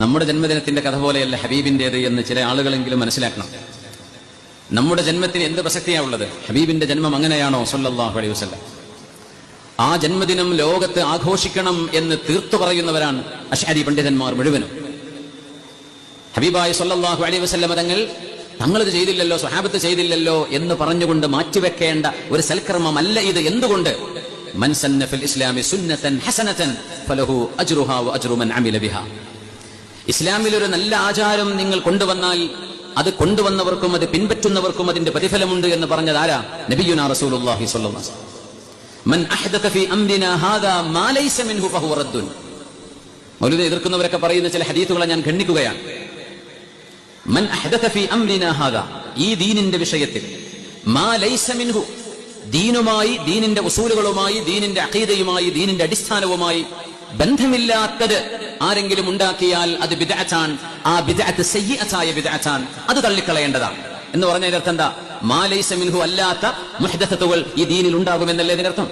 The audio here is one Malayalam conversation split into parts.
നമ്മുടെ ജന്മദിനത്തിന്റെ കഥ പോലെയല്ല ഹബീബിന്റേത് എന്ന് ചില ആളുകളെങ്കിലും മനസ്സിലാക്കണം. നമ്മുടെ ജന്മത്തിന് എന്ത് പ്രസക്തിയാ ഉള്ളത്? ഹബീബിന്റെ ജന്മം അങ്ങനെയാണോ? സല്ലല്ലാഹു അലൈഹി വസല്ലം. ആ ജന്മദിനം ലോകത്ത് ആഘോഷിക്കണം എന്ന് തീർത്തു പറയുന്നവരാണ് അഷാരി പണ്ഡിതന്മാർ മുഴുവനും. ഹബീബായ സല്ലല്ലാഹു അലൈഹി വസല്ലം തങ്ങൾ തങ്ങളിത് ചെയ്തില്ലല്ലോ സ്വഹാബത്ത് ചെയ്തില്ലല്ലോ എന്ന് പറഞ്ഞുകൊണ്ട് മാറ്റിവെക്കേണ്ട ഒരു സൽക്കർമ്മമല്ല ഇത്. എന്തുകൊണ്ട്? മൻസന്നഫിൽ സന്ന ഫിൽ ഇസ്ലാമി സുന്നതൻ ഹസനതൻ ഫലഹു അജ്റുഹാ വ അജ്റു മൻ അമില ബിഹാ. ഇസ്ലാമിൽ ഒരു നല്ല ആചാരം നിങ്ങൾ കൊണ്ടുവന്നാൽ അത് കൊണ്ടുവന്നവർക്കും അത് പിൻപറ്റുന്നവർക്കും അതിന്റെ പ്രതിഫലമുണ്ട് എന്ന് പറഞ്ഞത് ആരാ? നബിയുന റസൂലുള്ളാഹി എതിർക്കുന്നവരൊക്കെ പറയുന്ന ചില ഹരീത്തുകളെ ഞാൻ ഖണ്ഡിക്കുകയാണ്. മൻ ഈ ദീനിന്റെ വിഷയത്തിൽ. മാ ലൈസ മിൻഹു ദീനുമായി ദീനിന്റെ ഉസൂലുകളുമായി ദീനിന്റെ അഖീദയുമായി ദീനിന്റെ അടിസ്ഥാനവുമായി ബന്ധമില്ലാത്തത് ആരെങ്കിലും ഉണ്ടാക്കിയാൽ അത് ബിദഅത്താണ്. ആ ബിദഅത്ത് സയ്യിഅത്തായ ബിദഅത്താണ്. അത് തള്ളിക്കളയേണ്ടതാണ്. എന്ന് പറഞ്ഞതിനർത്ഥം അർത്ഥം എന്താ? മാലൈസമിൻഹു മിൻഹു അല്ലാത്ത മുഹ്ദസത്തുകൾ ഈ ദീനിൽ ഉണ്ടാകുമെന്നല്ലേ ഇതിനർത്ഥം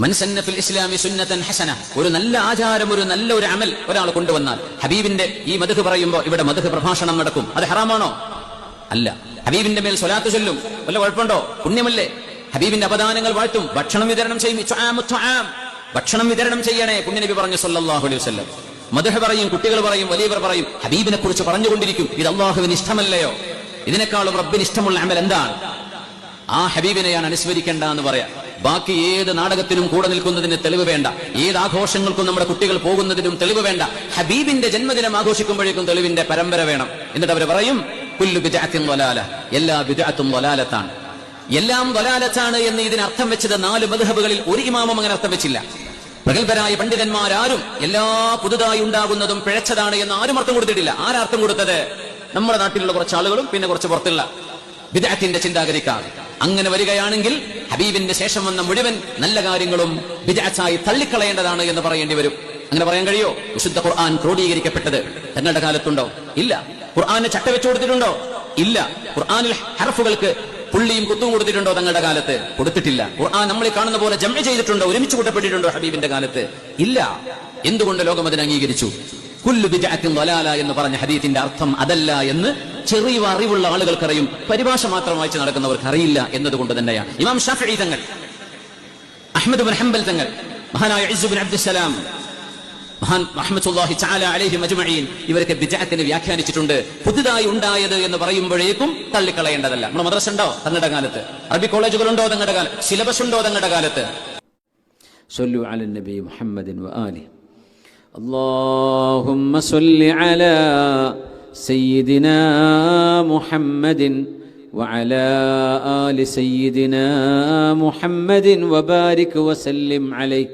മൻസന്ന ഫിൽ ഇസ്ലാമി സുന്നത്തൻ ഹസന. ഒരു നല്ല ആചാരം ഒരു നല്ല ഒരു അമൽ ഒരാൾ കൊണ്ടുവന്നാൽ ഹബീബിന്റെ ഈ മധു പറയുമ്പോൾ ഇവിടെ മധു പ്രഭാഷണം നടക്കും. അത് ഹറാമാണോ? അല്ല. ഹബീബിന്റെ മേൽ സ്വലാത്ത് ചൊല്ലും. വല്ല കുഴപ്പമുണ്ടോ? പുണ്യമല്ലേ? ഹബീബിന്റെ അപദാനങ്ങൾ വാഴ്ത്തും. ഭക്ഷണം വിതരണം ചെയ്യും. ഭക്ഷണം വിതരണം ചെയ്യണേ പുണ്യനബി പറഞ്ഞു സല്ലല്ലാഹു അലൈഹി വസല്ലം. മധുഹ പറയും കുട്ടികൾ പറയും വലിയവർ പറയും ഹബീബിനെ കുറിച്ച് പറഞ്ഞുകൊണ്ടിരിക്കും. ഇത് അള്ളാഹുവിന് ഇഷ്ടമല്ലയോ? ഇതിനേക്കാളും റബ്ബിന് ഇഷ്ടമുള്ള അമൽ എന്താണ്? ആ ഹബീബിനെയാണ് അനുസ്മരിക്കേണ്ട എന്ന് പറയാം. ബാക്കി ഏത് നാടകത്തിനും കൂടെ നിൽക്കുന്നതിന് തെളിവ് വേണ്ട. ഏത് ആഘോഷങ്ങൾക്കും നമ്മുടെ കുട്ടികൾ പോകുന്നതിനും തെളിവ് വേണ്ട. ഹബീബിന്റെ ജന്മദിനം ആഘോഷിക്കുമ്പോഴേക്കും തെളിവിന്റെ പരമ്പര വേണം. എന്നിട്ട് അവർ പറയും എല്ലാ ബിജാത്തും വലാലത്താണ്. എല്ലാം വലാലത്താണ് എന്ന് ഇതിനർത്ഥം വെച്ചത് നാല് മധുഹബുകളിൽ ഒരു ഇമാമും അങ്ങനെ അർത്ഥം വെച്ചില്ല. പ്രഗത്ഭരായ പണ്ഡിതന്മാരാരും എല്ലാ പുതുതായി ഉണ്ടാകുന്നതും പിഴച്ചതാണ് എന്ന് ആരും അർത്ഥം കൊടുത്തിട്ടില്ല. ആരർത്ഥം കൊടുത്തത്? നമ്മുടെ നാട്ടിലുള്ള കുറച്ച് ആളുകളും പിന്നെ കുറച്ച് പുറത്തുള്ള വിദാത്തിന്റെ ചിന്താഗതിക്കാർ അങ്ങനെ വരികയാണെങ്കിൽ ഹബീബിന്റെ ശേഷം വന്ന മുഴുവൻ നല്ല കാര്യങ്ങളും വിദാച്ചായി തള്ളിക്കളയേണ്ടതാണ് എന്ന് പറയേണ്ടി വരും. അങ്ങനെ പറയാൻ കഴിയോ? വിശുദ്ധ ഖുർആൻ ക്രോഡീകരിക്കപ്പെട്ടത് തങ്ങളുടെ കാലത്തുണ്ടോ? ഇല്ല. ഖുർആാനെ ചട്ട വെച്ചു കൊടുത്തിട്ടുണ്ടോ? ഇല്ല. ഖുർആനിൽ ഹർഫുകൾക്ക് പുള്ളിയും കുത്തും കൊടുത്തിട്ടുണ്ടോ തങ്ങളുടെ കാലത്ത്? കൊടുത്തിട്ടില്ല. ആ നമ്മളെ കാണുന്ന പോലെ ജമ്മ ചെയ്തിട്ടുണ്ടോ? ഒരുമിച്ച് കൂട്ടപ്പെട്ടിട്ടുണ്ടോ ഹബീബിന്റെ കാലത്ത്? ഇല്ല. എന്തുകൊണ്ട് ലോകം അതിനെ അംഗീകരിച്ചു? കുല്ലു ബിജഅത്തിൻ വലാല എന്ന് പറഞ്ഞ ഹദീത്തിന്റെ അർത്ഥം അതല്ല എന്ന് ചെറിയ അറിവുള്ള ആളുകൾക്കറിയും. പരിഭാഷ മാത്രം വായിച്ച് നടക്കുന്നവർക്ക് അറിയില്ല എന്നതുകൊണ്ട് തന്നെയാണ് ഇമാം ഷാഫി തങ്ങൾ അഹമ്മദ് ബിൻ ഹംബൽ തങ്ങൾ മഹാനായ ഇസുബിൻ ബിൻ അബ്ദുസലാം മഹാൻ റഹ്മത്തുള്ളാഹി തആല അലൈഹിം അജ്മഈൻ ഇവരൊക്കെ ബിജഅത്തിനെ വ്യാഖ്യാനിച്ചിട്ടുണ്ട് പുതുതായി ഉണ്ടായത് എന്ന് പറയുമ്പോഴേക്കും തള്ളിക്കളയേണ്ടതല്ല നമ്മുടെ മദ്രസ ഉണ്ടോ തങ്ങളുടെ കാലത്ത് അറബി കോളേജുകൾ ഉണ്ടോ തങ്ങളുടെ കാലത്ത് സിലബസ് ഉണ്ടോ തങ്ങളുടെ കാലത്ത് صلوا على النبي محمد وآله اللهم صل على سيدنا محمد وعلى آل سيدنا محمد وبارك وسلم عليه